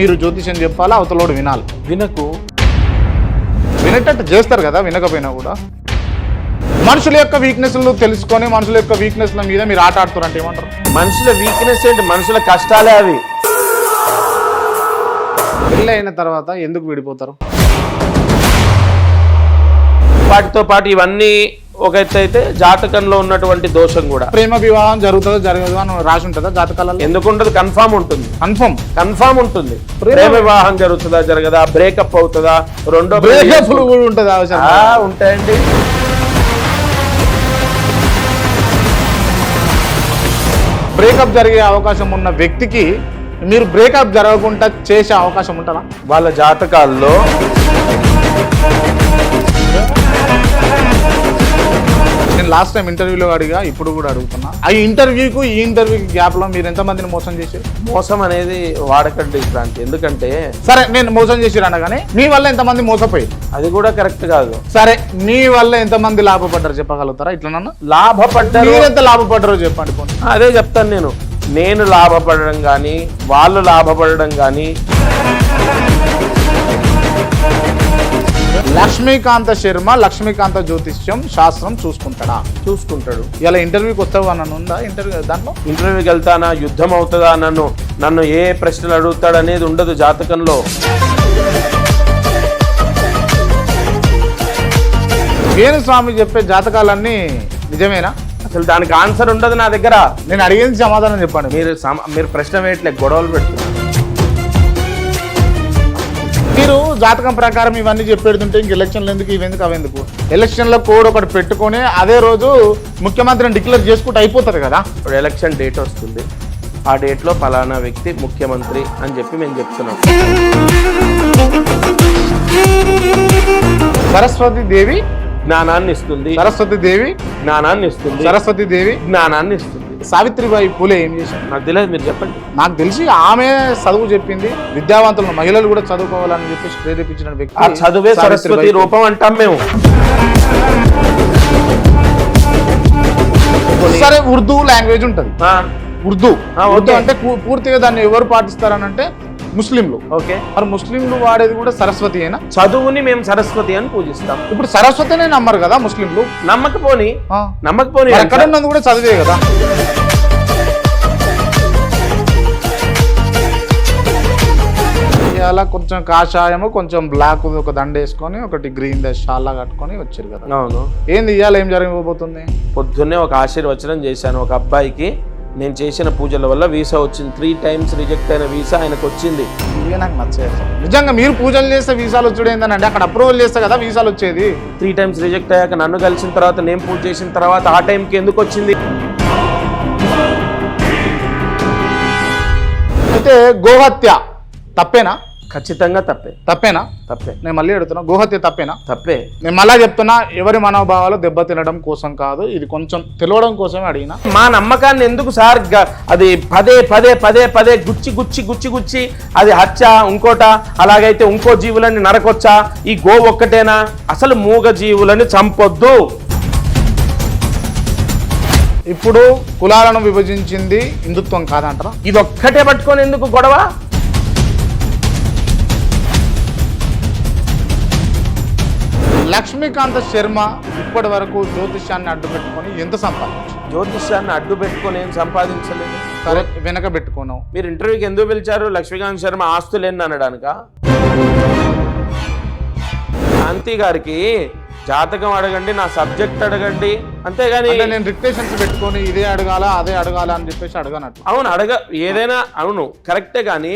మీరు జ్యోతిష్యం చెప్పాలా? అవతలోడు వినాలి. వినకు. వినేటట్టు చేస్తారు కదా వినకపోయినా కూడా. మనుషుల యొక్క వీక్నెస్లు తెలుసుకొని మనుషుల యొక్క వీక్నెస్ల మీద మీరు ఆట ఆడుతారు అంటే ఏమంటారు? మనుషుల వీక్నెస్ ఏంటి? మనుషుల కష్టాలే అవి. పెళ్ళి అయిన తర్వాత ఎందుకు విడిపోతారు? వాటితో పాటు ఇవన్నీ ఒక అయితే జాతకంలో ఉన్నటువంటి దోషం కూడా. ప్రేమ వివాహం జరుగుతుందో జరగదు అని రాసి ఉంటుందా జాతకాలలో? ఎందుకుంటది కన్ఫామ్ ఉంటుంది. కన్ఫర్మ్ కన్ఫామ్ ఉంటుంది. ప్రేమ- వివాహం జరుగుతుందా జరగదా బ్రేకప్ అవుతుందా రెండో బ్రేకప్ కూడా ఉంటుంది ఉంటాయండి. బ్రేకప్ జరిగే అవకాశం ఉన్న వ్యక్తికి మీరు బ్రేకప్ జరగకుండా చేసే అవకాశం ఉంటుందా? వాళ్ళ జాతకాల్లో నేను లాస్ట్ టైం ఇంటర్వ్యూలో అడిగా ఇప్పుడు కూడా అడుగుతున్నా. ఆ ఇంటర్వ్యూకు ఈ ఇంటర్వ్యూకి గ్యాప్లో మీరు ఎంతమందిని మోసం చేశారు? మోసం అనేది వాడకండి ఇట్లాంటి ఎందుకంటే సరే నేను మోసం చేసిరు అనగానే మీ వల్ల ఎంతమంది మోసపోయి అది కూడా కరెక్ట్ కాదు. సరే మీ వల్ల ఎంతమంది లాభపడ్డారు చెప్పగలుగుతారా? ఇట్లా నన్ను? లాభపడ్డారు మీరు ఎంత లాభపడ్డారో చెప్పండి. అదే చెప్తాను నేను. నేను లాభపడడం కానీ వాళ్ళు లాభపడడం కానీ లక్ష్మీకాంత శర్మ లక్ష్మీకాంత జ్యోతిష్యం శాస్త్రం చూసుకుంటాడా? చూసుకుంటాడు. ఇలా ఇంటర్వ్యూకి వస్తావు అని ఉందా ఇంటర్వ్యూ దాంట్లో? ఇంటర్వ్యూకి వెళ్తానా? యుద్ధం అవుతుందా నన్ను? నన్ను ఏ ప్రశ్నలు అడుగుతాడు అనేది ఉండదు జాతకంలో. వేణు స్వామి చెప్పే జాతకాలన్నీ నిజమేనా? అసలు దానికి ఆన్సర్ ఉండదు నా దగ్గర. నేను అడిగింది సమాధానం చెప్పండి. మీరు మీరు ప్రశ్న వేయట్లే గొడవలు పెడుతున్నారు. మీరు జాతకం ప్రకారం ఇవన్నీ చెప్పేడుతుంటే ఇంక ఎలక్షన్లు ఎందుకు ఇవెందుకు అవెందుకు ఎలక్షన్లో కోడ్ ఒకటి పెట్టుకొని అదే రోజు ముఖ్యమంత్రిని డిక్లేర్ చేసుకుంటూ అయిపోతుంది కదా? ఇప్పుడు ఎలక్షన్ డేట్ వస్తుంది. ఆ డేట్లో ఫలానా వ్యక్తి ముఖ్యమంత్రి అని చెప్పి మేము చెప్తున్నాం. సరస్వతి దేవి? జ్ఞానాన్ని ఇస్తుంది. సరస్వతి దేవి? జ్ఞానాన్ని ఇస్తుంది. సరస్వతి దేవి? జ్ఞానాన్ని ఇస్తుంది. సావిత్రిబాయి పూలే ఏం చేశారు? నాకు తెలియదు మీరు చెప్పండి. నాకు తెలిసి ఆమె చదువు చెప్పింది విద్యావంతులు మహిళలు కూడా చదువుకోవాలని చెప్పేసి ప్రేరేపించిన వ్యక్తి ఆ చదువే సరస్వతి. రూపం అంటాం మేము. సరే ఉర్దూ లాంగ్వేజ్ ఉంటుంది. ఉర్దూ. ఉర్దూ. అంటే పూర్తిగా దాన్ని ఎవరు పాటిస్తారని అంటే ముస్లింలు. ఓకే. మరి ముస్లింలు వాడేది కూడా సరస్వతి అయినా చదువుని మేము సరస్వతి అని పూజిస్తాం. ఇప్పుడు సరస్వతినే నమ్మరు కదా ముస్లింలు? నమ్మకపోని. నమ్మకపోని ఎక్కడ ఉన్నది కూడా చదివే కదా? అలా కొంచెం కాషాయము కొంచెం బ్లాక్ ఒక దండ వేసుకొని ఒకటి గ్రీన్ షాల్లా కట్టుకొని వచ్చారు కదా. అవును. ఏంది ఇవాళ ఏం జరగబోతుంది పొద్దున్నే ఒక ఆశీర్వచనం చేశాను ఒక అబ్బాయికి. నేను చేసిన పూజల వల్ల వీసా వచ్చింది. త్రీ టైమ్స్ రిజెక్ట్ అయిన వీసా ఆయనకు వచ్చింది ఇవే నాకు నచ్చేది నిజంగా మీరు పూజలు చేస్తే వీసాలు వచ్చుడు ఏంటంటే అక్కడ అప్రూవల్ చేస్తే కదా వీసాలు వచ్చేది. త్రీ టైమ్స్ రిజెక్ట్ అయ్యాక నన్ను కలిసిన తర్వాత నేను పూజ చేసిన తర్వాత ఆ టైంకి ఎందుకు వచ్చింది? అయితే గోహత్య తప్పేనా? ఖచ్చితంగా తప్పే. తప్పేనా? తప్పే. నేను మళ్ళీ అడుగుతున్నా గోహత్య తప్పేనా? తప్పే. నేను మళ్ళా చెప్తున్నా ఎవరి మనోభావాలు దెబ్బతినడం కోసం కాదు ఇది కొంచెం తెలియడం కోసమే అడిగిన. మా నమ్మకాన్ని ఎందుకు సార్ అది పదే పదే పదే పదే గుచ్చి గుచ్చి గుచ్చి గుచ్చి అది హత్య ఇంకోట అలాగైతే ఇంకో జీవులని నరకొచ్చా? ఈ గో ఒక్కటేనా? అసలు మూగ జీవులని చంపొద్దు. ఇప్పుడు కులాలను విభజించింది హిందుత్వం కాదంటారా? ఇది ఒక్కటే పట్టుకొని ఎందుకు గొడవ? లక్ష్మీకాంత శర్మ ఇప్పటి వరకు జ్యోతిష్యాన్ని అడ్డు పెట్టుకొని ఎంత సంపాదించు జ్యోతిష్యాన్ని అడ్డు పెట్టుకొని ఏం సంపాదించలేదు. సరే వెనక పెట్టుకున్నావు మీరు ఇంటర్వ్యూకి ఎందుకు పిలిచారు? లక్ష్మీకాంత్ శర్మ ఆస్తులేని అనడానిక? శాంతి గారికి జాతకం అడగండి నా సబ్జెక్ట్ అడగండి. అంతేగాని అంటే నేను రిక్టేషన్స్ పెట్టుకొని ఇదే అడగాల అదే అడగాల అని చెప్పేసి అడగనట్లు అవును అడగ ఏదైనా అవును కరెక్టే కానీ